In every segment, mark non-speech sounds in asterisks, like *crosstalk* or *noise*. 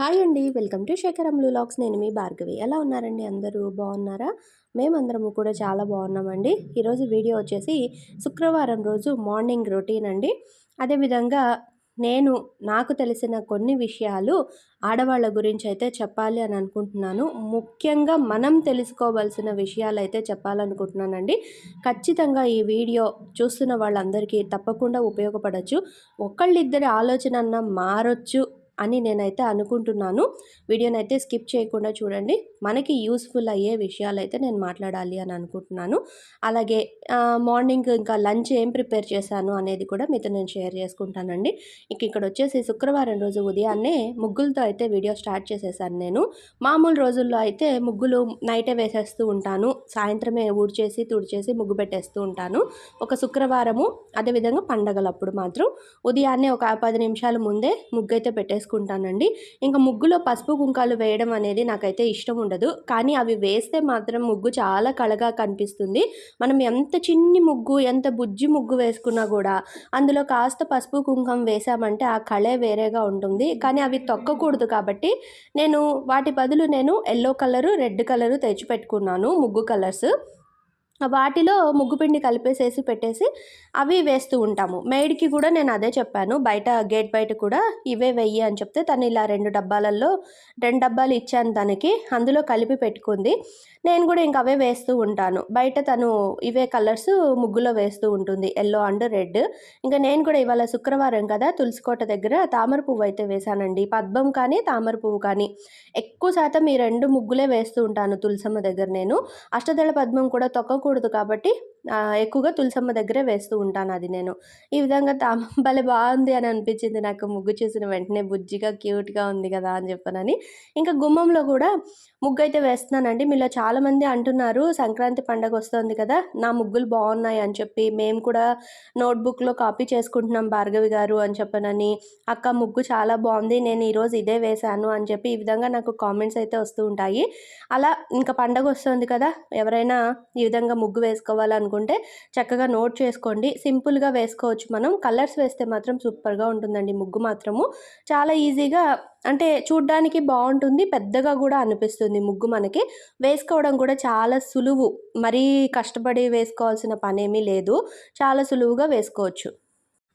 Hi అండి. Welcome to Shekharam lakhs నేను మీ భార్గవి. ఎలా ఉన్నారండి అందరూ? బాగున్నారా? మేమందరము కూడా చాలా బాగున్నామండి. ఈరోజు వీడియో వచ్చేసి శుక్రవారం రోజు మార్నింగ్ రొటీన్ అండి. అదేవిధంగా నేను నాకు తెలిసిన కొన్ని విషయాలు ఆడవాళ్ళ గురించి అయితే చెప్పాలి అని అనుకుంటున్నాను. ముఖ్యంగా మనం తెలుసుకోవాల్సిన విషయాలు అయితే చెప్పాలనుకుంటున్నానండి. ఖచ్చితంగా ఈ వీడియో చూస్తున్న వాళ్ళందరికీ తప్పకుండా ఉపయోగపడచ్చు. ఒకళ్ళిద్దరి ఆలోచన అన్న మారొచ్చు. అని నేనైతే అనుకుంటున్నాను. వీడియోని అయితే స్కిప్ చేయకుండా చూడండి. మనకి యూస్ఫుల్ అయ్యే విషయాలు అయితే నేను మాట్లాడాలి అని అనుకుంటున్నాను. అలాగే మార్నింగ్ ఇంకా లంచ్ ఏం ప్రిపేర్ చేశాను అనేది కూడా మీతో నేను షేర్ చేసుకుంటానండి. ఇంక ఇక్కడ వచ్చేసి శుక్రవారం రోజు ఉదయాన్నే ముగ్గులతో అయితే వీడియో స్టార్ట్ చేసేసాను నేను. మామూలు రోజుల్లో అయితే ముగ్గులు నైటే వేసేస్తూ ఉంటాను. సాయంత్రమే ఊడ్చేసి తుడిచేసి ముగ్గు పెట్టేస్తూ ఉంటాను. ఒక శుక్రవారము అదేవిధంగా పండగలప్పుడు మాత్రం. ఉదయాన్నే ఒక పది నిమిషాల ముందే ముగ్గు అయితే పెట్టేసుకుంటాను. వేసుకుంటానండి ఇంకా ముగ్గులో పసుపు కుంకాలు వేయడం అనేది నాకైతే ఇష్టం ఉండదు. కానీ అవి వేస్తే మాత్రం ముగ్గు చాలా కళగా కనిపిస్తుంది. మనం ఎంత చిన్ని ముగ్గు ఎంత బుజ్జి ముగ్గు వేసుకున్నా కూడా అందులో కాస్త పసుపు కుంకం వేసామంటే ఆ కళే వేరేగా ఉంటుంది. కానీ అవి తొక్కకూడదు కాబట్టి నేను వాటి బదులు నేను ఎల్లో కలరు రెడ్ కలరు తెచ్చిపెట్టుకున్నాను ముగ్గు కలర్స్. వాటిలో ముగ్గుపిండి కలిపేసేసి పెట్టేసి అవి వేస్తూ ఉంటాము. మేడ్కి కూడా నేను అదే చెప్పాను. బయట గేట్ బయట కూడా ఇవే వెయ్యి అని చెప్తే తను ఇలా రెండు డబ్బాలలో రెండు డబ్బాలు ఇచ్చాను తనకి. అందులో కలిపి పెట్టుకుంది. నేను కూడా ఇంక అవే వేస్తూ ఉంటాను. బయట తను ఇవే కలర్స్ ముగ్గులో వేస్తూ ఉంటుంది. Yellow and red. ఇంకా నేను కూడా ఇవాళ శుక్రవారం కదా తులసికోట దగ్గర తామర పువ్వు అయితే వేశానండి. పద్మం కానీ తామర పువ్వు కానీ. ఎక్కువ శాతం ఈ రెండు ముగ్గులే వేస్తూ ఉంటాను తులసమ్మ దగ్గర నేను. అష్టదళ పద్మం కూడా తొక్కకూడదు కాబట్టి ఎక్కువగా తులసమ్మ దగ్గరే వేస్తూ ఉంటాను అది నేను. ఈ విధంగా తామ *laughs* భలే బాగుంది అని అనిపించింది నాకు. ముగ్గు చూసిన వెంటనే బుజ్జిగా క్యూట్గా ఉంది కదా అని చెప్పనని. ఇంకా గుమ్మంలో కూడా ముగ్గు అయితే వేస్తున్నానండి. మీలో చాలామంది అంటున్నారు సంక్రాంతి పండగ వస్తుంది కదా నా ముగ్గులు బాగున్నాయి అని చెప్పి. మేము కూడా నోట్బుక్లో కాపీ చేసుకుంటున్నాం భార్గవి గారు అని చెప్పనని. అక్క ముగ్గు చాలా బాగుంది నేను ఈరోజు ఇదే వేశాను అని చెప్పి ఈ విధంగా నాకు కామెంట్స్ అయితే వస్తూ ఉంటాయి. అలా ఇంకా పండగ వస్తుంది కదా ఎవరైనా ఈ విధంగా ముగ్గు వేసుకోవాలనుకుంటే అనుకుంటే చక్కగా నోట్ చేసుకోండి. సింపుల్గా వేసుకోవచ్చు మనం. కలర్స్ వేస్తే మాత్రం సూపర్గా ఉంటుందండి ముగ్గు మాత్రము. చాలా ఈజీగా అంటే చూడ్డానికి బాగుంటుంది. పెద్దగా కూడా అనిపిస్తుంది ముగ్గు మనకి. వేసుకోవడం కూడా చాలా సులువు. మరీ కష్టపడి వేసుకోవాల్సిన పనేమీ లేదు. చాలా సులువుగా వేసుకోవచ్చు.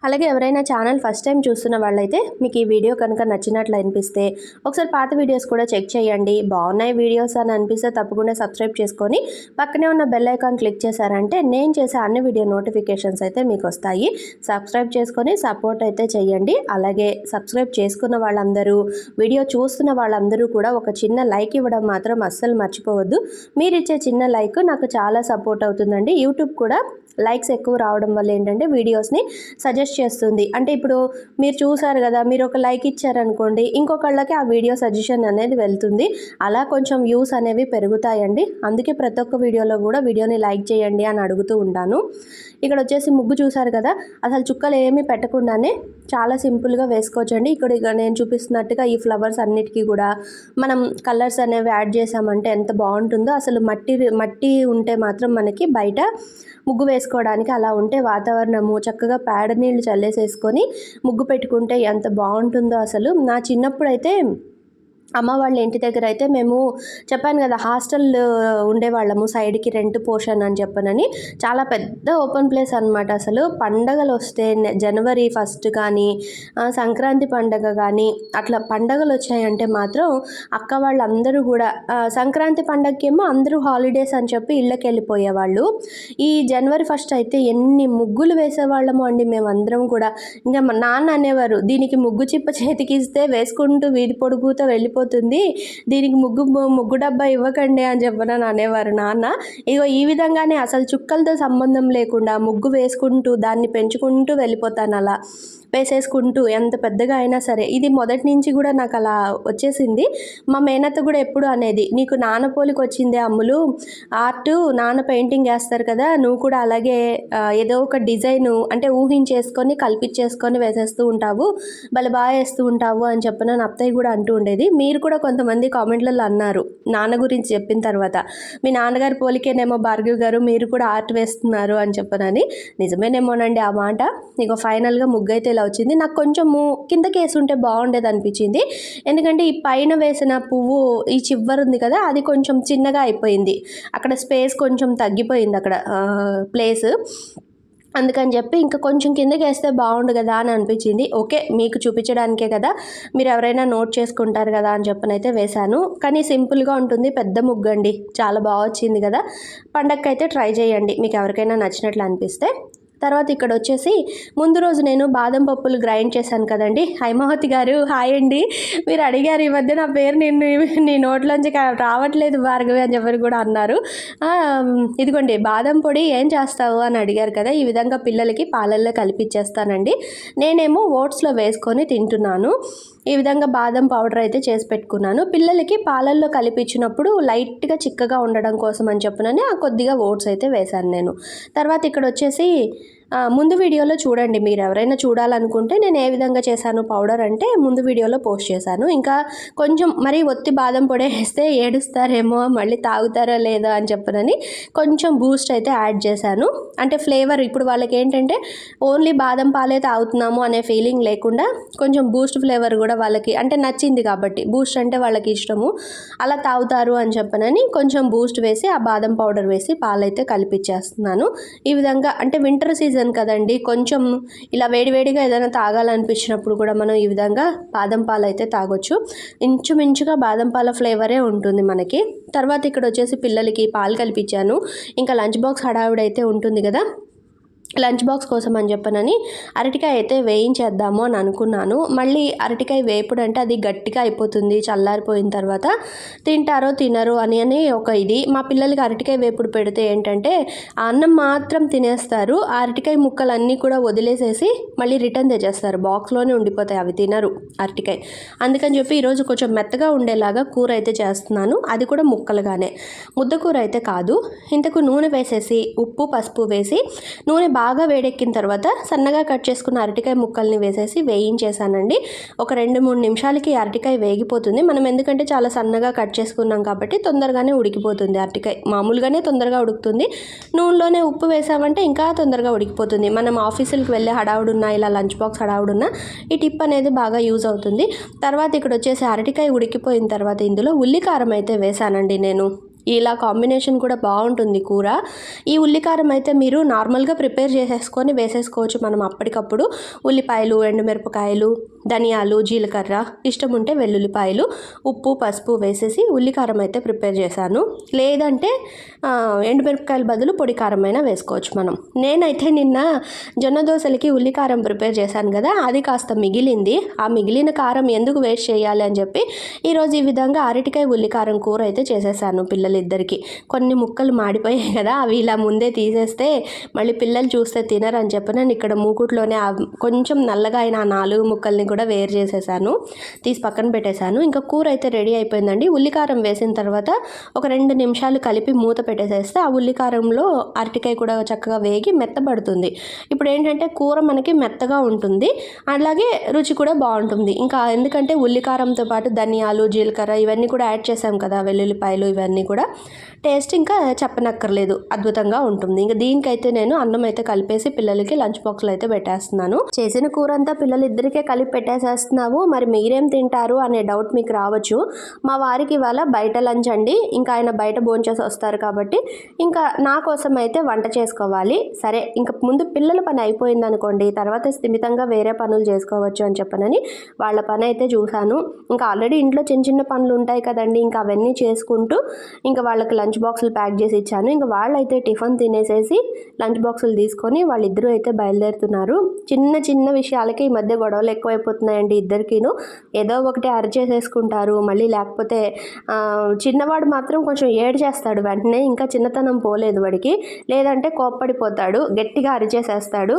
అలాగే ఎవరైనా ఛానల్ ఫస్ట్ టైం చూస్తున్న వాళ్ళైతే మీకు ఈ వీడియో కనుక నచ్చినట్లు అనిపిస్తే ఒకసారి పాత వీడియోస్ కూడా చెక్ చేయండి. బాగున్నాయి వీడియోస్ అని అనిపిస్తే తప్పకుండా సబ్స్క్రైబ్ చేసుకొని పక్కనే ఉన్న బెల్ ఐకాన్ క్లిక్ చేశారంటే నేను చేసే అన్ని వీడియో నోటిఫికేషన్స్ అయితే మీకు వస్తాయి. సబ్స్క్రైబ్ చేసుకొని సపోర్ట్ అయితే చేయండి. అలాగే సబ్స్క్రైబ్ చేసుకున్న వాళ్ళందరూ వీడియో చూస్తున్న వాళ్ళందరూ కూడా ఒక చిన్న లైక్ ఇవ్వడం మాత్రం అస్సలు మర్చిపోవద్దు. మీరు ఇచ్చే చిన్న లైక్ నాకు చాలా సపోర్ట్ అవుతుందండి. యూట్యూబ్ కూడా లైక్స్ ఎక్కువ రావడం వల్ల ఏంటంటే వీడియోస్ని సజెస్ట్ చేస్తుంది. అంటే ఇప్పుడు మీరు చూసారు కదా మీరు ఒక లైక్ ఇచ్చారనుకోండి ఇంకొకళ్ళకి ఆ వీడియో సజెషన్ అనేది వెళ్తుంది. అలా కొంచెం వ్యూస్ అనేవి పెరుగుతాయండి. అందుకే ప్రతి ఒక్క వీడియోలో కూడా వీడియోని లైక్ చేయండి అని అడుగుతూ ఉంటాను. ఇక్కడ వచ్చేసి ముగ్గు చూసారు కదా అసలు చుక్కలు ఏమీ పెట్టకుండానే చాలా సింపుల్గా వేసుకోవచ్చండి. ఇక్కడ నేను చూపిస్తున్నట్టుగా ఈ ఫ్లవర్స్ అన్నిటికీ కూడా మనం కలర్స్ అనేవి యాడ్ చేసామంటే ఎంత బాగుంటుందో అసలు మట్టి మట్టి ఉంటే మాత్రం మనకి బయట ముగ్గు వేసుకోవడానికి అలా ఉంటే వాతావరణము చక్కగా పేడ నీళ్ళు చల్లేసేసుకొని ముగ్గు పెట్టుకుంటే ఎంత బాగుంటుందో అసలు. నా చిన్నప్పుడు అయితే అమ్మ వాళ్ళ ఇంటి దగ్గర అయితే మేము చెప్పాను కదా హాస్టల్ ఉండేవాళ్ళము సైడ్కి రెంట్ పోర్షన్ అని చెప్పనని. చాలా పెద్ద ఓపెన్ ప్లేస్ అనమాట అసలు. పండగలు వస్తే జనవరి ఫస్ట్ కానీ సంక్రాంతి పండగ కానీ అట్లా పండగలు వచ్చాయంటే మాత్రం అక్క వాళ్ళందరూ కూడా సంక్రాంతి పండగకేమో అందరూ హాలిడేస్ అని చెప్పి ఇళ్ళకి వెళ్ళిపోయేవాళ్ళు. ఈ జనవరి ఫస్ట్ అయితే ఎన్ని ముగ్గులు వేసేవాళ్ళము అండి మేము అందరం కూడా. ఇంకా నాన్న అనేవారు దీనికి ముగ్గు చిప్ప చేతికి ఇస్తే వేసుకుంటూ వీధి పొడుగుతో వెళ్ళిపో వెళ్ళిపోతుంది దీనికి ముగ్గు ముగ్గు డబ్బా ఇవ్వకండి అని చెప్పనని అనేవారు. నాన్న ఇగో ఈ విధంగానే అసలు చుక్కలతో సంబంధం లేకుండా ముగ్గు వేసుకుంటూ దాన్ని పెంచుకుంటూ వెళ్ళిపోతాను అలా. వేసేసుకుంటూ ఎంత పెద్దగా అయినా సరే. ఇది మొదటి నుంచి కూడా నాకు అలా వచ్చేసింది. మా మేనత్త కూడా ఎప్పుడు అనేది నీకు నాన్న పోలికి వచ్చిందే అమ్ములు? ఆర్ట్ నాన్న పెయింటింగ్ వేస్తారు కదా నువ్వు కూడా అలాగే ఏదో ఒక డిజైన్ అంటే ఊహించేసుకొని కల్పించేసుకొని వేసేస్తూ ఉంటావు. భలే బాగా వేస్తూ ఉంటావు అని చెప్పిన అత్తయ్య కూడా అంటూ ఉండేది. మీ మీరు కూడా కొంతమంది కామెంట్లలో అన్నారు నాన్న గురించి చెప్పిన తర్వాత. మీ నాన్నగారి పోలికేనేమో భార్గవ్ గారు మీరు కూడా ఆర్ట్ వేస్తున్నారు అని చెప్పనని. నిజమేనేమోనండి ఆ మాట. ఇక ఫైనల్గా ముగ్గు అయితే ఇలా వచ్చింది. నాకు కొంచెము కేసు ఉంటే బాగుండేది అనిపించింది. ఎందుకంటే ఈ పైన వేసిన పువ్వు ఈ చివరి ఉంది కదా అది కొంచెం చిన్నగా అయిపోయింది. అక్కడ స్పేస్ కొంచెం తగ్గిపోయింది అక్కడ ప్లేస్. అందుకని చెప్పి ఇంకా కొంచెం కిందకి వేస్తే బాగుండు కదా అని అనిపించింది. ఓకే మీకు చూపించడానికే కదా. మీరు ఎవరైనా నోట్ చేసుకుంటారు కదా అని చెప్పనైతే వేశాను. కానీ సింపుల్గా ఉంటుంది పెద్ద ముగ్గండి. చాలా బాగా వచ్చింది కదా. పండగకైతే ట్రై చేయండి. మీకు ఎవరికైనా నచ్చినట్లు అనిపిస్తే. తర్వాత ఇక్కడ వచ్చేసి ముందు రోజు నేను బాదం పప్పులు గ్రైండ్ చేశాను కదండి. హైమావతి గారు హాయ్ అండి. మీరు అడిగారు ఈ మధ్య నా పేరు నిన్ను నీ నోట్లోంచి రావట్లేదు భార్గవి అని ఎవరు కూడా అన్నారు. ఇదిగోండి బాదం పొడి ఏం చేస్తావు అని అడిగారు కదా ఈ విధంగా పిల్లలకి పాలల్లో కలిపిచ్చేస్తానండి. నేనేమో ఓట్స్లో వేసుకొని తింటున్నాను. ఈ విధంగా బాదం పౌడర్ అయితే చేసి పెట్టుకున్నాను. పిల్లలకి పాలల్లో కలిపించినప్పుడు లైట్గా చిక్కగా ఉండడం కోసం అని చెప్పునని ఆ కొద్దిగా ఓట్స్ అయితే వేశాను నేను. తర్వాత ఇక్కడ వచ్చేసి ముందు వీడియోలో చూడండి. మీరు ఎవరైనా చూడాలనుకుంటే నేను ఏ విధంగా చేశాను పౌడర్ అంటే ముందు వీడియోలో పోస్ట్ చేశాను. ఇంకా కొంచెం మరి ఒత్తి బాదం పొడి వేస్తే ఏడుస్తారేమో మళ్ళీ తాగుతారో లేదో అని చెప్పనని కొంచెం బూస్ట్ అయితే యాడ్ చేశాను. అంటే ఫ్లేవర్ ఇప్పుడు వాళ్ళకి ఏంటంటే ఓన్లీ బాదం పాలే తాగుతున్నాము అనే ఫీలింగ్ లేకుండా కొంచెం బూస్ట్ ఫ్లేవర్ కూడా వాళ్ళకి అంటే నచ్చింది కాబట్టి బూస్ట్ అంటే వాళ్ళకి ఇష్టము. అలా తాగుతారు అని చెప్పనని కొంచెం బూస్ట్ వేసి ఆ బాదం పౌడర్ వేసి పాలైతే కలిపిచ్చేస్తున్నాను. ఈ విధంగా అంటే వింటర్ సీజన్ కదండి. కొంచెం ఇలా వేడివేడిగా ఏదైనా తాగాలనిపించినప్పుడు కూడా మనం ఈ విధంగా బాదం పాలు అయితే తాగొచ్చు. ఇంచుమించుగా బాదం పాల ఫ్లేవరే ఉంటుంది మనకి. తర్వాత ఇక్కడ వచ్చేసి పిల్లలకి పాలు కల్పించాను. ఇంకా లంచ్ బాక్స్ హడావిడైతే ఉంటుంది కదా. లంచ్ బాక్స్ కోసం అని చెప్పనని అరటికాయ అయితే వేయించేద్దాము అని అనుకున్నాను. మళ్ళీ అరటికాయ వేపుడు అంటే అది గట్టిగా అయిపోతుంది చల్లారిపోయిన తర్వాత తింటారో తినరు అని అని ఒక ఇది. మా పిల్లలకి అరటికాయ వేపుడు పెడితే ఏంటంటే ఆ అన్నం మాత్రం తినేస్తారు ఆ అరటికాయ ముక్కలన్నీ కూడా వదిలేసేసి మళ్ళీ రిటర్న్ తెచ్చేస్తారు. బాక్స్లోనే ఉండిపోతాయి అవి తినరు అరటికాయ. అందుకని చెప్పి ఈరోజు కొంచెం మెత్తగా ఉండేలాగా కూర అయితే చేస్తున్నాను. అది కూడా ముక్కలుగానే. ముద్దకూర అయితే కాదు. ఇంతకు నూనె వేసేసి ఉప్పు పసుపు వేసి నూనె బాగా బాగా వేడెక్కిన తర్వాత సన్నగా కట్ చేసుకున్న అరటికాయ ముక్కల్ని వేసేసి వేయించేసానండి ఒక రెండు మూడు నిమిషాలకి అరటికాయ వేగిపోతుంది. మనం ఎందుకంటే చాలా సన్నగా కట్ చేసుకున్నాం కాబట్టి తొందరగానే ఉడికిపోతుంది అరటికాయ. మామూలుగానే తొందరగా ఉడుకుతుంది. నూనెలోనే ఉప్పు వేసామంటే ఇంకా తొందరగా ఉడికిపోతుంది. మనం ఆఫీసులకు వెళ్ళే హడావుడున్నా ఇలా లంచ్ బాక్స్ హడావుడున్నా ఈ టిప్ అనేది బాగా యూజ్ అవుతుంది. తర్వాత ఇక్కడ వచ్చేసి అరటికాయ ఉడికిపోయిన తర్వాత ఇందులో ఉల్లికారం అయితే వేసానండి నేను. ఇలా కాంబినేషన్ కూడా బాగుంటుంది కూర. ఈ ఉల్లికారం అయితే మీరు నార్మల్గా ప్రిపేర్ చేసేసుకొని వేసేసుకోవచ్చు మనం అప్పటికప్పుడు. ఉల్లిపాయలు ఎండుమిరపకాయలు ధనియాలు జీలకర్ర ఇష్టం ఉంటే వెల్లుల్లిపాయలు ఉప్పు పసుపు వేసేసి ఉల్లికారం అయితే ప్రిపేర్ చేశాను. లేదంటే ఎండుమిరపకాయల బదులు పొడి కారమైనా వేసుకోవచ్చు మనం. నేనైతే నిన్న జొన్న దోశలకి ఉల్లికారం ప్రిపేర్ చేశాను కదా అది కాస్త మిగిలింది. ఆ మిగిలిన కారం ఎందుకు వేస్ట్ చేయాలి అని చెప్పి ఈరోజు ఈ విధంగా అరటికాయ ఉల్లికారం కూర అయితే చేసేసాను పిల్లలిద్దరికి. కొన్ని ముక్కలు మాడిపోయాయి కదా అవి ఇలా ముందే తీసేస్తే మళ్ళీ పిల్లలు చూస్తే తినరని చెప్పి నేను ఇక్కడ మూకుట్లోనే కొంచెం నల్లగా అయిన ఆ నాలుగు ముక్కల్ని కూడా వేరు చేసేసాను. తీసి పక్కన పెట్టేశాను. ఇంకా కూర అయితే రెడీ అయిపోయిందండి. ఉల్లికారం వేసిన తర్వాత ఒక రెండు నిమిషాలు కలిపి మూత పెట్టేసేస్తే ఆ ఉల్లికారంలో అరటికాయ కూడా చక్కగా వేగి మెత్తబడుతుంది. ఇప్పుడు ఏంటంటే కూర మనకి మెత్తగా ఉంటుంది. అలాగే రుచి కూడా బాగుంటుంది. ఇంకా ఎందుకంటే ఉల్లికారంతో పాటు ధనియాలు జీలకర్ర ఇవన్నీ కూడా యాడ్ చేసాం కదా వెల్లుల్లిపాయలు ఇవన్నీ కూడా. టేస్ట్ ఇంకా చెప్పనక్కర్లేదు అద్భుతంగా ఉంటుంది. ఇంకా దీనికైతే నేను అన్నం అయితే కలిపేసి పిల్లలకి లంచ్ బాక్స్లో అయితే పెట్టేస్తున్నాను. చేసిన కూర అంతా పిల్లలిద్దరికే కలిపి పెట్టేసేస్తున్నావు. మరి మీరేం తింటారు అనే డౌట్ మీకు రావచ్చు. మా వారికి ఇవాళ బయట లంచ్ అండి. ఇంకా ఆయన బయట భోంచేసి వస్తారు కాబట్టి ఇంకా నా కోసం అయితే వంట చేసుకోవాలి. సరే ఇంకా ముందు పిల్లల పని అయిపోయింది అనుకోండి తర్వాత స్థిమితంగా వేరే పనులు చేసుకోవచ్చు అని చెప్పనని వాళ్ళ పని అయితే చూశాను. ఇంకా ఆల్రెడీ ఇంట్లో చిన్న చిన్న పనులు ఉంటాయి కదండి ఇంకా అవన్నీ చేసుకుంటూ ఇంకా వాళ్ళకి లంచ్ బాక్సులు ప్యాక్ చేసి ఇచ్చాను. ఇంకా వాళ్ళైతే టిఫిన్ తినేసేసి లంచ్ బాక్సులు తీసుకొని వాళ్ళిద్దరూ అయితే బయలుదేరుతున్నారు. చిన్న చిన్న విషయాలకి ఈ మధ్య గొడవలు ఎక్కువైపోతున్నాయండి ఇద్దరికీను. ఏదో ఒకటి అరిచేసేసుకుంటారు. మళ్ళీ లేకపోతే చిన్నవాడు మాత్రం కొంచెం ఏడు చేస్తాడు వెంటనే. ఇంకా చిన్నతనం పోలేదు వాడికి. లేదంటే కోప్పడిపోతాడు. గట్టిగా అరిచేసేస్తాడు.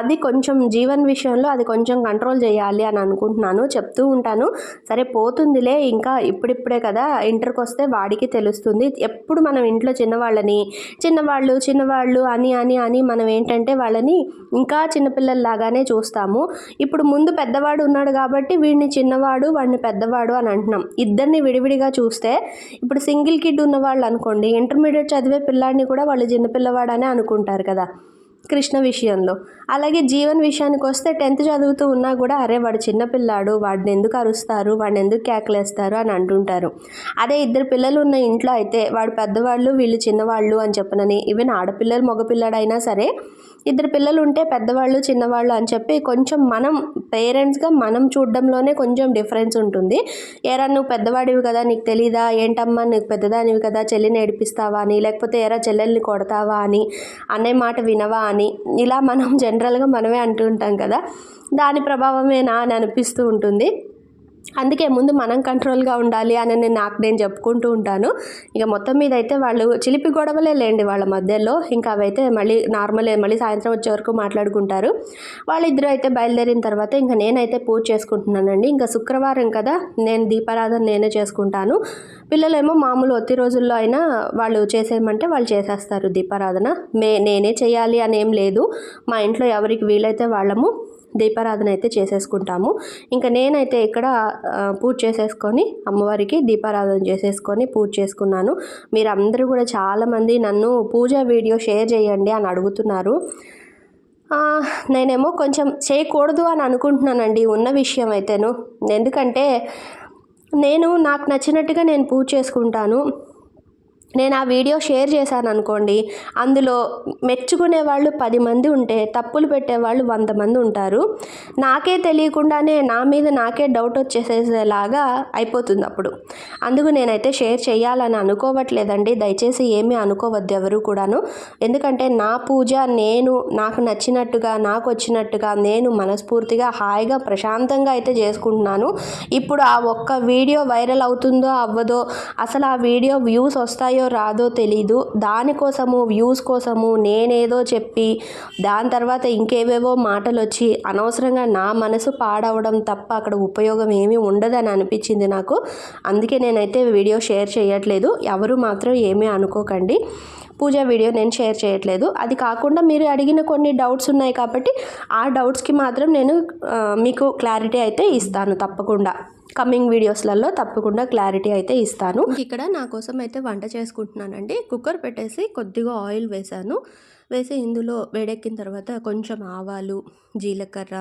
అది కొంచెం జీవన్ విషయంలో అది కొంచెం కంట్రోల్ చేయాలి అని అనుకుంటున్నాను. చెప్తూ ఉంటాను. సరే పోతుందిలే. ఇంకా ఇప్పుడిప్పుడే కదా. ఇంటర్కి వస్తే వాడికి తెలుస్తుంది. అనిపిస్తుంది ఎప్పుడు మనం ఇంట్లో చిన్నవాళ్ళని చిన్నవాళ్ళు చిన్నవాళ్ళు అని అని అని మనం ఏంటంటే వాళ్ళని ఇంకా చిన్నపిల్లల్లాగానే చూస్తాము. ఇప్పుడు ముందు పెద్దవాడు ఉన్నాడు కాబట్టి వీడిని చిన్నవాడు వాడిని పెద్దవాడు అని అంటున్నాం. ఇద్దరిని విడివిడిగా చూస్తే ఇప్పుడు సింగిల్ కిడ్ ఉన్న వాళ్ళు అనుకోండి ఇంటర్మీడియట్ చదివే పిల్లాడిని కూడా వాళ్ళు చిన్నపిల్లవాడనే అనుకుంటారు కదా. కృష్ణ విషయంలో. అలాగే జీవన్ విషయానికి వస్తే టెన్త్ చదువుతూ ఉన్నా కూడా అరే వాడు చిన్నపిల్లాడు వాడిని ఎందుకు అరుస్తారు వాడిని ఎందుకు కేకలేస్తారు అని అంటుంటారు. అదే ఇద్దరు పిల్లలు ఉన్న ఇంట్లో అయితే వాడు పెద్దవాళ్ళు వీళ్ళు చిన్నవాళ్ళు అని చెప్పనని ఈవెన్ ఆడపిల్లలు మగపిల్లడైనా సరే ఇద్దరు పిల్లలు ఉంటే పెద్దవాళ్ళు చిన్నవాళ్ళు అని చెప్పి కొంచెం మనం పేరెంట్స్గా మనం చూడడంలోనే కొంచెం డిఫరెన్స్ ఉంటుంది. ఏరా నువ్వు పెద్దవాడివి కదా నీకు తెలీదా? ఏంటమ్మా నీకు పెద్దదానివి కదా? చెల్లిని ఏడిపిస్తావా అని లేకపోతే ఎరా చెల్లెల్ని కొడతావా అని అనే మాట వినవా అని ఇలా మనం జనరల్గా మనమే అంటూ ఉంటాం కదా దాని ప్రభావమేనా అని అనిపిస్తూ ఉంటుంది. అందుకే ముందు మనం కంట్రోల్గా ఉండాలి అని నేను నాకు నేను చెప్పుకుంటూ ఉంటాను. ఇక మొత్తం మీద అయితే వాళ్ళు చిలిపి గొడవలే లేండి వాళ్ళ మధ్యలో. ఇంకా అవైతే మళ్ళీ నార్మలే మళ్ళీ సాయంత్రం వచ్చే వరకు మాట్లాడుకుంటారు. వాళ్ళిద్దరూ అయితే బయలుదేరిన తర్వాత ఇంకా నేనైతే పూజ చేసుకుంటున్నానండి. ఇంకా శుక్రవారం కదా నేను దీపారాధన నేనే చేసుకుంటాను. పిల్లలేమో మామూలు ఒత్తి రోజుల్లో అయినా వాళ్ళు చేసేయమంటే వాళ్ళు చేసేస్తారు దీపారాధన. మే నేనే చేయాలి అని ఏం లేదు. మా ఇంట్లో ఎవరికి వీలైతే వాళ్ళము దీపారాధన అయితే చేసేసుకుంటాము. ఇంకా నేనైతే ఇక్కడ పూజ చేసేసుకొని అమ్మవారికి దీపారాధన చేసేసుకొని పూజ చేసుకున్నాను. మీరు అందరూ కూడా చాలామంది నన్ను పూజ వీడియో షేర్ చేయండి అని అడుగుతున్నారు. నేనేమో కొంచెం చేయకూడదు అని అనుకుంటున్నానండి ఉన్న విషయం అయితేను. ఎందుకంటే నేను నాకు నచ్చినట్టుగా నేను పూజ చేసుకుంటాను. నేను ఆ వీడియో షేర్ చేశాను అనుకోండి అందులో మెచ్చుకునే వాళ్ళు పది మంది ఉంటే తప్పులు పెట్టేవాళ్ళు వంద మంది ఉంటారు. నాకే తెలియకుండానే నా మీద నాకే డౌట్ వచ్చేసేలాగా అయిపోతుంది అప్పుడు. అందుకు నేనైతే షేర్ చేయాలని అనుకోవట్లేదండి. దయచేసి ఏమీ అనుకోవద్దు ఎవరు కూడాను. ఎందుకంటే నా పూజ నేను నాకు నచ్చినట్టుగా నాకు వచ్చినట్టుగా నేను మనస్ఫూర్తిగా హాయిగా ప్రశాంతంగా అయితే చేసుకుంటున్నాను. ఇప్పుడు ఆ ఒక్క వీడియో వైరల్ అవుతుందో అవ్వదో అసలు ఆ వీడియో వ్యూస్ వస్తాయో వస్తాయో రాదో తెలీదు. దానికోసము వ్యూస్ కోసము నేనేదో చెప్పి దాని తర్వాత ఇంకేవేవో మాటలు వచ్చి అనవసరంగా నా మనసు పాడవడం తప్ప అక్కడ ఉపయోగం ఏమీ ఉండదని అనిపించింది నాకు. అందుకే నేనైతే వీడియో షేర్ చేయట్లేదు. ఎవరు మాత్రం ఏమీ అనుకోకండి. పూజ వీడియో నేను షేర్ చేయట్లేదు. అది కాకుండా మీరు అడిగిన కొన్ని డౌట్స్ ఉన్నాయి కాబట్టి ఆ డౌట్స్కి మాత్రం నేను మీకు క్లారిటీ అయితే ఇస్తాను తప్పకుండా. కమింగ్ వీడియోస్లలో తప్పకుండా క్లారిటీ అయితే ఇస్తాను. ఇక్కడ నా కోసం అయితే వంట చేసుకుంటున్నానండి. కుక్కర్ పెట్టేసి కొద్దిగా ఆయిల్ వేశాను వేసి ఇందులో వేడెక్కిన తర్వాత కొంచెం ఆవాలు జీలకర్ర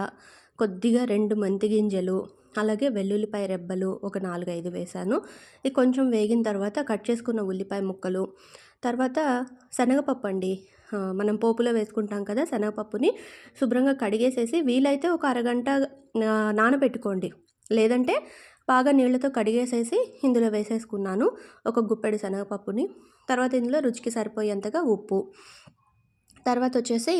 కొద్దిగా రెండు మెంతి గింజలు అలాగే వెల్లుల్లిపాయ రెబ్బలు ఒక నాలుగైదు వేశాను ఇది కొంచెం వేగిన తర్వాత కట్ చేసుకున్న ఉల్లిపాయ ముక్కలు తర్వాత శనగపప్పు అండి. మనం పోపులో వేసుకుంటాం కదా శనగపప్పుని శుభ్రంగా కడిగేసేసి వీలైతే ఒక అరగంట నానబెట్టుకోండి. లేదంటే బాగా నీళ్ళతో కడిగేసేసి ఇందులో వేసేసుకున్నాను ఒక గుప్పెడు శనగపప్పుని. తర్వాత ఇందులో రుచికి సరిపోయేంతగా ఉప్పు. తర్వాత వచ్చేసి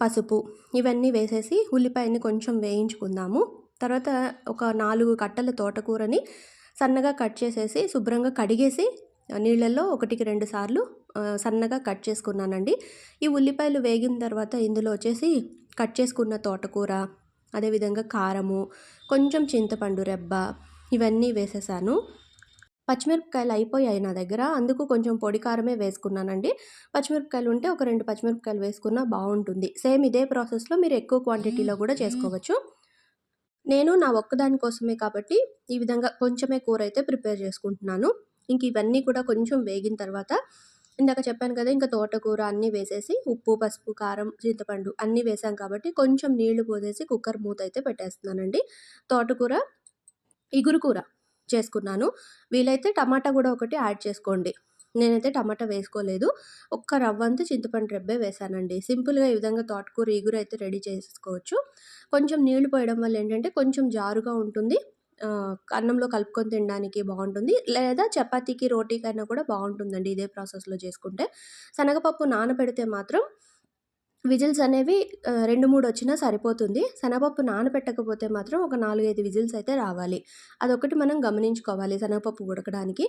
పసుపు. ఇవన్నీ వేసేసి ఉల్లిపాయని కొంచెం వేయించుకుందాము. తర్వాత ఒక నాలుగు కట్టల తోటకూరని సన్నగా కట్ చేసేసి శుభ్రంగా కడిగేసి నీళ్ళల్లో ఒకటికి రెండు సార్లు సన్నగా కట్ చేసుకున్నానండి. ఈ ఉల్లిపాయలు వేగిన తర్వాత ఇందులో వచ్చేసి కట్ చేసుకున్న తోటకూర అదేవిధంగా కారము కొంచెం చింతపండు రెబ్బ ఇవన్నీ వేసేసాను. పచ్చిమిరపకాయలు అయిపోయాయి నా దగ్గర. అందుకు కొంచెం పొడి కారమే వేసుకున్నానండి. పచ్చిమిరపకాయలు ఉంటే ఒక రెండు పచ్చిమిరపకాయలు వేసుకున్నా బాగుంటుంది. సేమ్ ఇదే ప్రాసెస్లో మీరు ఎక్కువ క్వాంటిటీలో కూడా చేసుకోవచ్చు. నేను నా ఒక్కదాని కోసమే కాబట్టి ఈ విధంగా కొంచెమే కూర అయితే ప్రిపేర్ చేసుకుంటున్నాను. ఇంక ఇవన్నీ కూడా కొంచెం వేగిన తర్వాత ఇందాక చెప్పాను కదా ఇంకా తోటకూర అన్నీ వేసేసి ఉప్పు పసుపు కారం చింతపండు అన్నీ వేసాం కాబట్టి కొంచెం నీళ్ళు పోసేసి కుక్కర్ మూత అయితే పెట్టేస్తున్నానండి. తోటకూర ఇగురు కూర చేసుకున్నాను. వీలైతే టమాటా కూడా ఒకటి యాడ్ చేసుకోండి. నేనైతే టమాటా వేసుకోలేదు. ఒక్క రవ్వంత చింతపండు రెబ్బే వేసానండి. సింపుల్గా ఈ విధంగా తోటకూర ఇగురు అయితే రెడీ చేసుకోవచ్చు. కొంచెం నీళ్ళు పోయడం వల్ల ఏంటంటే కొంచెం జారుగా ఉంటుంది. అన్నంలో కలుపుకొని తినడానికి బాగుంటుంది లేదా చపాతీకి రోటీకైనా కూడా బాగుంటుందండి ఇదే ప్రాసెస్లో చేసుకుంటే శనగపప్పు నానబెడితే మాత్రం విజిల్స్ అనేవి రెండు మూడు వచ్చినా సరిపోతుంది. శనగపప్పు నానబెట్టకపోతే మాత్రం ఒక 4, 5 విజిల్స్ అయితే రావాలి. అదొకటి మనం గమనించుకోవాలి శనగపప్పు ఉడకడానికి.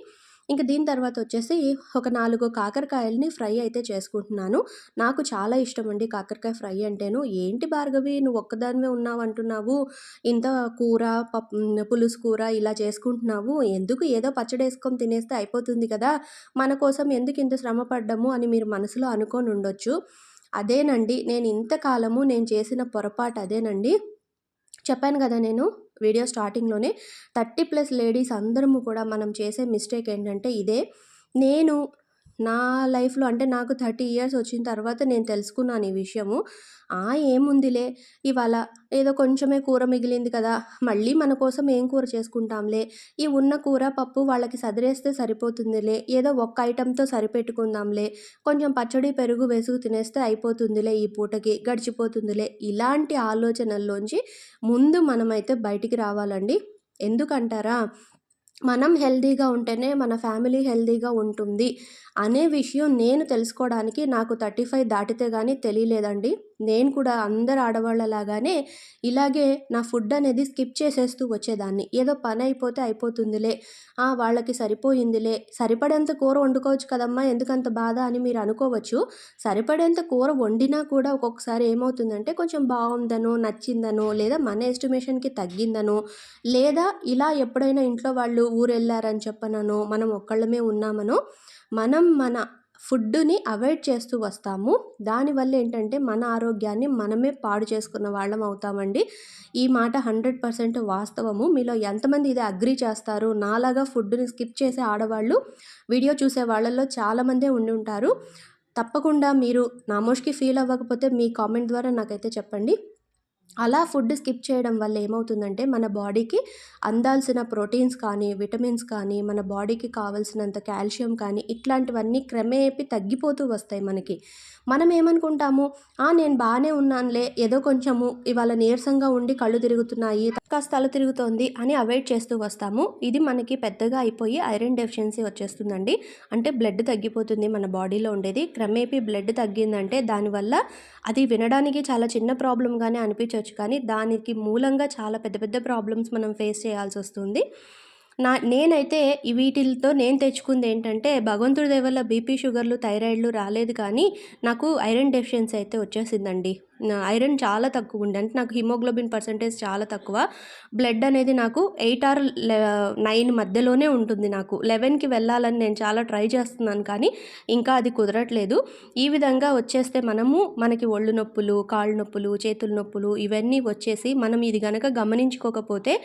ఇంక దీని తర్వాత వచ్చేసి ఒక నాలుగు కాకరకాయలని ఫ్రై అయితే చేసుకుంటున్నాను. నాకు చాలా ఇష్టమండి కాకరకాయ ఫ్రై అంటేను. "ఏంటి భార్గవి నువ్వు ఒక్కదానివే ఉన్నావంటున్నావు. ఇంత కూర, పప్ పులుసు కూర ఇలా చేసుకుంటున్నావు. ఎందుకు ఏదో పచ్చడి వేసుకొని తినేస్తే అయిపోతుంది కదా! మన కోసం ఎందుకు ఇంత శ్రమ పడ్డము" అని మీరు మనసులో అనుకోనుండొచ్చు. అదేనండి నేను ఇంతకాలము నేను చేసిన పొరపాటు అదేనండి. చెప్పాను కదా నేను వీడియో స్టార్టింగ్‌లోనే 30+ లేడీస్ అందరము కూడా మనం చేసే మిస్టేక్ ఏంటంటే ఇదే. నేను నా లైఫ్‌లో అంటే నాకు 30 ఇయర్స్ వచ్చిన తర్వాత నేను తెలుసుకున్నాను ఈ విషయము. ఆ! ఏముందిలే ఇవాళ ఏదో కొంచెమే కూర మిగిలింది కదా! మళ్ళీ మన కోసం ఏం కూర చేసుకుంటాంలే. ఈ ఉన్న కూర, పప్పు వాళ్ళకి సదిరేస్తే సరిపోతుందిలే. ఏదో ఒక్క ఐటెంతో సరిపెట్టుకుందాంలే. కొంచెం పచ్చడి, పెరుగు వేసుకు తినేస్తే అయిపోతుందిలే ఈ పూటకి. గడిచిపోతుందిలే. ఇలాంటి ఆలోచనల్లోంచి ముందు మనమైతే బయటికి రావాలండి. ఎందుకంటారా? మనం హెల్తీగా ఉంటేనే మన ఫ్యామిలీ హెల్తీగా ఉంటుంది అనే విషయం నేను తెలుసుకోవడానికి నాకు 35 దాటితే కానీ తెలియలేదండి. నేను కూడా అందరు ఆడవాళ్ళలాగానే ఇలాగే నా ఫుడ్ అనేది స్కిప్ చేసేస్తూ వచ్చేదాన్ని. ఏదో పని అయిపోతే అయిపోతుందిలే. ఆ! వాళ్ళకి సరిపోయిందిలే. సరిపడేంత కూర వండుకోవచ్చు కదమ్మా! ఎందుకంత బాధ అని మీరు అనుకోవచ్చు. సరిపడేంత కూర వండినా కూడా ఒక్కొక్కసారి ఏమవుతుందంటే కొంచెం బాగుందనో నచ్చిందనో లేదా మన ఎస్టిమేషన్‌కి తగ్గిందనో లేదా ఇలా ఎప్పుడైనా ఇంట్లో వాళ్ళు ఊరెళ్ళారని చెప్పననో, మనం ఒక్కళ్ళమే ఉన్నామనో మనం మన ఫుడ్డుని అవాయిడ్ చేస్తూ వస్తాము. దానివల్ల ఏంటంటే మన ఆరోగ్యాన్ని మనమే పాడు చేసుకున్న వాళ్ళం అవుతామండి. ఈ మాట 100% వాస్తవము. మీలో ఎంతమంది ఇది అగ్రీ చేస్తారు? నాలాగా ఫుడ్‌ని స్కిప్ చేసే ఆడవాళ్ళు వీడియో చూసే వాళ్ళల్లో చాలామందే ఉండి ఉంటారు తప్పకుండా మీరు నామోష్కి ఫీల్ అవ్వకపోతే మీ కామెంట్ ద్వారా నాకైతే చెప్పండి. అలా ఫుడ్ స్కిప్ చేయడం వల్ల ఏమవుతుందంటే మన బాడీకి అందాల్సిన ప్రోటీన్స్ కానీ, విటమిన్స్ కానీ, మన బాడీకి కావాల్సినంత కాల్షియం కానీ ఇట్లాంటివన్నీ క్రమేపీ తగ్గిపోతూ వస్తాయి మనకి. మనం ఏమనుకుంటాము, నేను బాగానే ఉన్నానులే. ఏదో కొంచెము ఇవాళ నీరసంగా ఉండి కళ్ళు తిరుగుతున్నాయి, కాస్త తల తిరుగుతోంది" అని అవాయిడ్ చేస్తూ వస్తాము. ఇది మనకి పెద్దగా అయిపోయి ఐరన్ డెఫిషియన్సీ వచ్చేస్తుందండి. అంటే బ్లడ్ తగ్గిపోతుంది మన బాడీలో ఉండేది. క్రమేపీ బ్లడ్ తగ్గిందంటే దానివల్ల అది వినడానికి చాలా చిన్న ప్రాబ్లంగానే అనిపించవచ్చు కానీ దానికి మూలంగా చాలా పెద్ద పెద్ద ప్రాబ్లమ్స్ మనం ఫేస్ చేయాల్సి వస్తుంది నా నేనైతే వీటితో నేను నేను తెచ్చుకుందేంటంటే భగవంతుడి దయ వల్ల బీపీ, షుగర్లు, థైరాయిడ్‌లు రాలేదు కానీ నాకు ఐరన్ డెఫిషియన్సీ అయితే వచ్చేసిందండి. ఐరన్ చాలా తక్కువుండే. అంటే నాకు హిమోగ్లోబిన్ పర్సెంటేజ్ చాలా తక్కువ. బ్లడ్ అనేది నాకు ఎయిట్ ఆర్ లె 9 మధ్యలోనే ఉంటుంది నాకు. 11కి వెళ్ళాలని నేను చాలా ట్రై చేస్తున్నాను కానీ ఇంకా అది కుదరట్లేదు. ఈ విధంగా వచ్చేస్తే మనము మనకి ఒళ్ళు నొప్పులు, కాళ్ళు నొప్పులు, చేతుల నొప్పులు ఇవన్నీ వచ్చేసి మనం ఇది కనుక గమనించుకోకపోతే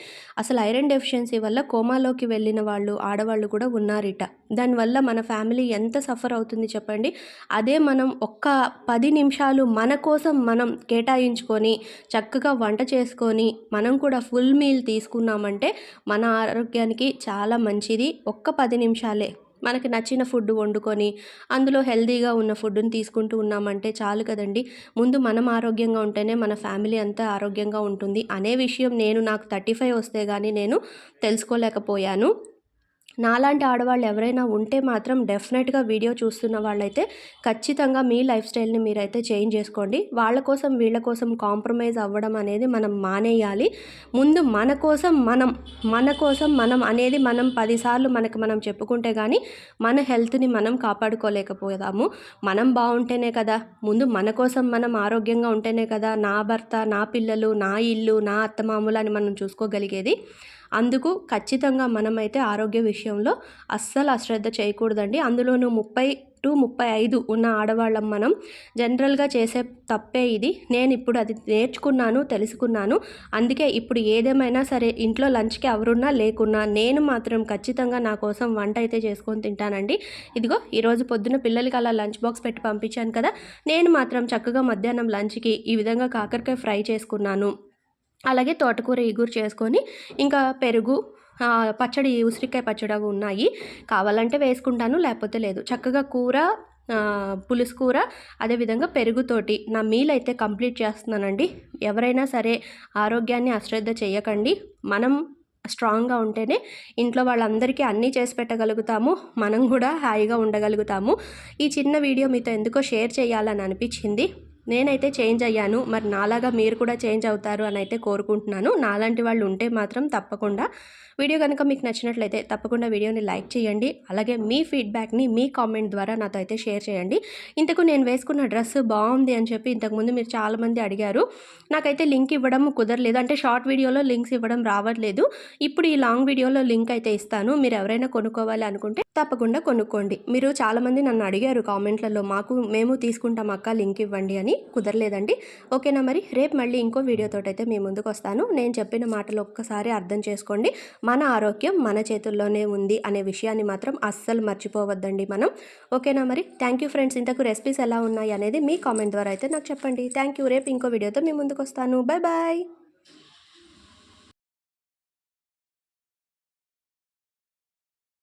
అసలు ఐరన్ డెఫిషియన్సీ వల్ల కోమాలోకి వెళ్ళిన వాళ్ళు, ఆడవాళ్ళు కూడా ఉన్నారిట. దానివల్ల మన ఫ్యామిలీ ఎంత సఫర్ అవుతుంది చెప్పండి. అదే మనం ఒక్క పది నిమిషాలు మన కోసం మనం కేటాయించుకొని చక్కగా వంట చేసుకొని మనం కూడా ఫుల్ మీల్ తీసుకున్నామంటే మన ఆరోగ్యానికి చాలా మంచిది. ఒక్క పది నిమిషాలే. మనకి నచ్చిన ఫుడ్ వండుకొని అందులో హెల్తీగా ఉన్న ఫుడ్‌ని తీసుకుంటూ ఉన్నామంటే చాలు కదండీ. ముందు మనం ఆరోగ్యంగా ఉంటేనే మన ఫ్యామిలీ అంతా ఆరోగ్యంగా ఉంటుంది అనే విషయం నేను నాకు 35 వస్తే కానీ నేను తెలుసుకోలేకపోయాను. నాలాంటి ఆడవాళ్ళు ఎవరైనా ఉంటే మాత్రం డెఫినెట్‌గా వీడియో చూస్తున్న వాళ్ళైతే ఖచ్చితంగా మీ లైఫ్ స్టైల్‌ని మీరైతే చేంజ్ చేసుకోండి. వాళ్ళ కోసం, వీళ్ళ కోసం కాంప్రమైజ్ అవ్వడం అనేది మనం మానేయాలి. ముందు మన కోసం మనం, మన కోసం మనం అనేది మనం పదిసార్లు మనకు మనం చెప్పుకుంటే కానీ మన హెల్త్‌ని మనం కాపాడుకోలేకపోదాము మనం బాగుంటేనే కదా! ముందు మన కోసం మనం ఆరోగ్యంగా ఉంటేనే కదా నా భర్త, నా పిల్లలు, నా ఇల్లు, నా అత్తమామలు అని మనం చూసుకోగలిగేది. అందుకు ఖచ్చితంగా మనమైతే ఆరోగ్య విషయంలో అస్సలు అశ్రద్ధ చేయకూడదండి. అందులోనూ 30-35 ఉన్న ఆడవాళ్ళం మనం. జనరల్‌గా చేసే తప్పే ఇది. నేను ఇప్పుడు అది నేర్చుకున్నాను, తెలుసుకున్నాను. అందుకే ఇప్పుడు ఏదేమైనా సరే ఇంట్లో లంచ్‌కి ఎవరున్నా లేకున్నా నేను మాత్రం ఖచ్చితంగా నా కోసం వంట అయితే చేసుకొని తింటానండి. ఇదిగో ఈరోజు పొద్దున పిల్లలకి అలా లంచ్ బాక్స్ పెట్టి పంపించాను కదా! నేను మాత్రం చక్కగా మధ్యాహ్నం లంచ్‌కి ఈ విధంగా కాకరకాయ ఫ్రై చేసుకున్నాను. అలాగే తోటకూర ఇగురు చేసుకొని ఇంకా పెరుగు పచ్చడి ఉసిరికాయ పచ్చడి అవి ఉన్నాయి. కావాలంటే వేసుకుంటాను లేకపోతే లేదు. చక్కగా కూర పులుసు కూర అదేవిధంగా పెరుగుతోటి నా మీల్ అయితే కంప్లీట్ చేస్తున్నానండి. ఎవరైనా సరే ఆరోగ్యాన్ని అశ్రద్ధ చేయకండి. మనం స్ట్రాంగ్‌గా ఉంటేనే ఇంట్లో వాళ్ళందరికీ అన్నీ చేసి పెట్టగలుగుతాము. మనం కూడా హాయిగా ఉండగలుగుతాము. ఈ చిన్న వీడియో మీతో ఎందుకో షేర్ చేయాలని అనిపించింది. నేనైతే చేంజ్ అయ్యాను. మరి నాలాగా మీరు కూడా చేంజ్ అవుతారు అని అయితే కోరుకుంటున్నాను. నాలాంటి వాళ్ళు ఉంటే మాత్రం తప్పకుండా వీడియో కనుక మీకు నచ్చినట్లయితే తప్పకుండా వీడియోని లైక్ చేయండి. అలాగే మీ ఫీడ్బ్యాక్ని మీ కామెంట్ ద్వారా నాతో అయితే షేర్ చేయండి. ఇంతకు నేను వేసుకున్న డ్రెస్ బాగుంది అని చెప్పి ఇంతకుముందు మీరు చాలామంది అడిగారు. నాకైతే లింక్ ఇవ్వడం కుదరలేదు. అంటే షార్ట్ వీడియోలో లింక్స్ ఇవ్వడం రావట్లేదు. ఇప్పుడు ఈ లాంగ్ వీడియోలో లింక్ అయితే ఇస్తాను. మీరు ఎవరైనా కొనుక్కోవాలి అనుకుంటే తప్పకుండా కొనుక్కోండి. మీరు చాలామంది నన్ను అడిగారు కామెంట్లలో మాకు మేము తీసుకుంటాం అక్క లింక్ ఇవ్వండి అని. కుదరలేదండి. ఓకేనా మరి? రేపు మళ్ళీ ఇంకో వీడియోతో అయితే మీ ముందుకు వస్తాను. నేను చెప్పిన మాటలు ఒక్కసారి అర్థం చేసుకోండి. మన ఆరోగ్యం మన చేతుల్లోనే ఉంది అనే విషయాన్ని మాత్రం అస్సలు మర్చిపోవద్దండి మనం. ఓకేనా మరి? Thank you friends. ఇంతకు రెసిపీస్ ఎలా ఉన్నాయి అనేది మీ కామెంట్ ద్వారా అయితే నాకు చెప్పండి. Thank you. రేపు ఇంకో వీడియోతో మీ ముందుకు వస్తాను. Bye bye